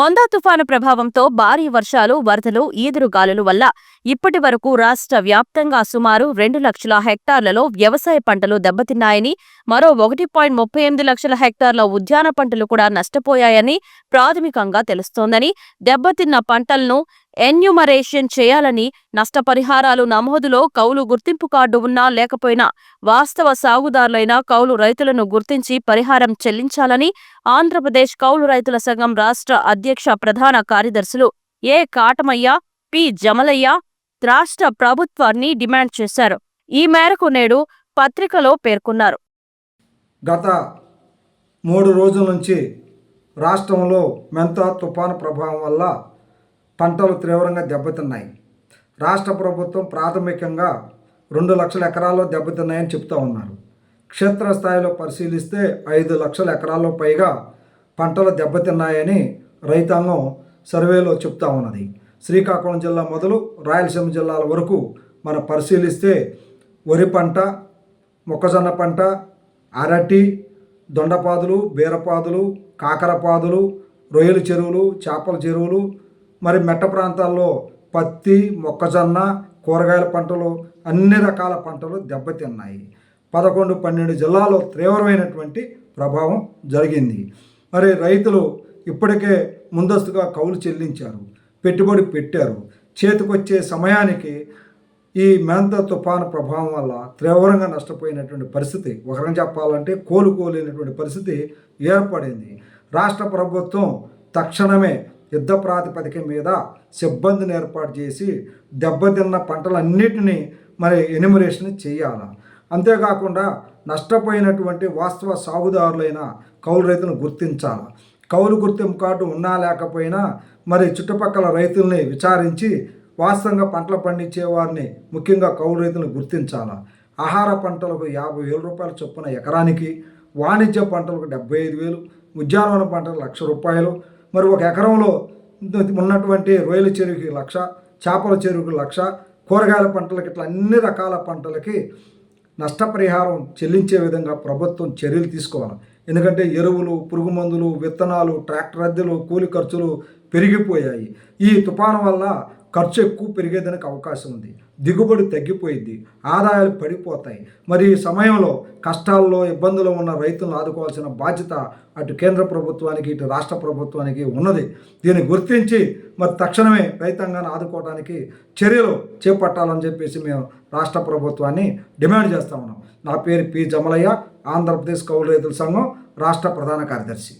Montha తుఫాను ప్రభావంతో భారీ వర్షాలు వరదలు ఈదురుగాలుల వల్ల ఇప్పటి వరకు రాష్ట్ర వ్యాప్తంగా సుమారు రెండు లక్షల హెక్టార్లలో వ్యవసాయ పంటలు దెబ్బతిన్నాయని మరో ఒకటి పాయింట్ ముప్పై ఎనిమిది లక్షల హెక్టార్ల ఉద్యాన పంటలు కూడా నష్టపోయాయని ప్రాథమికంగా తెలుస్తోందని దెబ్బతిన్న పంటలను ఎన్యుమరేషన్ చేయాలని నష్టపరిహారాలు నమోదులో కౌలు గుర్తింపు కార్డు ఉన్నా లేకపోయినా వాస్తవ సాగుదారులైన కౌలు రైతులను గుర్తించి పరిహారం చెల్లించాలని ఆంధ్రప్రదేశ్ కౌలు రైతుల సంఘం రాష్ట్ర అధ్యక్ష ప్రధాన కార్యదర్శులు ఏ కాటమయ్య పి జమలయ్య రాష్ట్ర ప్రభుత్వాన్ని డిమాండ్ చేశారు. ఈ మేరకు నేడు పత్రికలో పేర్కొన్నారు. గత మూడు రోజుల నుంచి రాష్ట్రంలో మెంతా తుఫాను ప్రభావం వల్ల పంటలు తీవ్రంగా దెబ్బతిన్నాయి. రాష్ట్ర ప్రభుత్వం ప్రాథమికంగా రెండు లక్షల ఎకరాల్లో దెబ్బతిన్నాయని చెప్తా ఉన్నారు. క్షేత్రస్థాయిలో పరిశీలిస్తే ఐదు లక్షల ఎకరాల్లో పైగా పంటలు దెబ్బతిన్నాయని రైతాంగం సర్వేలో చెప్తా ఉన్నది. శ్రీకాకుళం జిల్లా మొదలు రాయలసీమ జిల్లాల వరకు మనం పరిశీలిస్తే వరి పంట మొక్కజొన్న పంట అరటి దొండపాదులు బీరపాదులు కాకరపాదులు రొయ్యల చెరువులు చేపల చెరువులు మరి మెట్ట ప్రాంతాల్లో పత్తి మొక్కజొన్న కూరగాయల పంటలు అన్ని రకాల పంటలు దెబ్బతిన్నాయి. పదకొండు పన్నెండు జిల్లాలో తీవ్రమైనటువంటి ప్రభావం జరిగింది. మరి రైతులు ఇప్పటికే ముందస్తుగా కౌలు చెల్లించారు పెట్టుబడి పెట్టారు. చేతికొచ్చే సమయానికి ఈ మెంత తుఫాను ప్రభావం వల్ల తీవ్రంగా నష్టపోయినటువంటి పరిస్థితి ఒక రకంగా చెప్పాలంటే కోలుకోలేనటువంటి పరిస్థితి ఏర్పడింది. రాష్ట్ర ప్రభుత్వం తక్షణమే యుద్ధ ప్రాతిపదిక మీద సిబ్బందిని ఏర్పాటు చేసి దెబ్బతిన్న పంటలన్నిటినీ మరి ఎనిమరేషన్ చేయాలి. అంతేకాకుండా నష్టపోయినటువంటి వాస్తవ సాగుదారులైన కౌలు రైతులను గుర్తించాలి. కౌలు గుర్తింపు కార్డు ఉన్నా లేకపోయినా మరి చుట్టుపక్కల రైతుల్ని విచారించి వాస్తవంగా పంటలు పండించే వారిని ముఖ్యంగా కౌలు రైతులను గుర్తించాలి. ఆహార పంటలకు యాభై వేల రూపాయల చొప్పున ఎకరానికి వాణిజ్య పంటలకు డెబ్బై ఐదు వేలు ఉద్యానవన పంటలకు లక్ష రూపాయలు మరి ఒక ఎకరంలో ఉన్నటువంటి రొయ్యల చెరువుకి లక్ష చేపల చెరువుకి లక్ష కూరగాయల పంటలకి ఇట్లా అన్ని రకాల పంటలకి నష్టపరిహారం చెల్లించే విధంగా ప్రభుత్వం చర్యలు తీసుకోవాలి. ఎందుకంటే ఎరువులు పురుగు మందులు విత్తనాలు ట్రాక్టర్ అద్దెలు కూలి ఖర్చులు పెరిగిపోయాయి. ఈ తుఫాను వల్ల ఖర్చు ఎక్కువ పెరిగేదానికి అవకాశం ఉంది. దిగుబడి తగ్గిపోయింది. ఆదాయాలు పడిపోతాయి. మరి ఈ సమయంలో కష్టాల్లో ఇబ్బందులు ఉన్న రైతులను ఆదుకోవాల్సిన బాధ్యత అటు కేంద్ర ప్రభుత్వానికి ఇటు రాష్ట్ర ప్రభుత్వానికి ఉన్నది. దీన్ని గుర్తించి మరి తక్షణమే రైతాంగాన్ని ఆదుకోవడానికి చర్యలు చేపట్టాలని చెప్పేసి మేము రాష్ట్ర ప్రభుత్వాన్ని డిమాండ్ చేస్తా ఉన్నాం. నా పేరు పి. జమలయ్య ఆంధ్రప్రదేశ్ కౌలు రైతుల సంఘం రాష్ట్ర ప్రధాన కార్యదర్శి.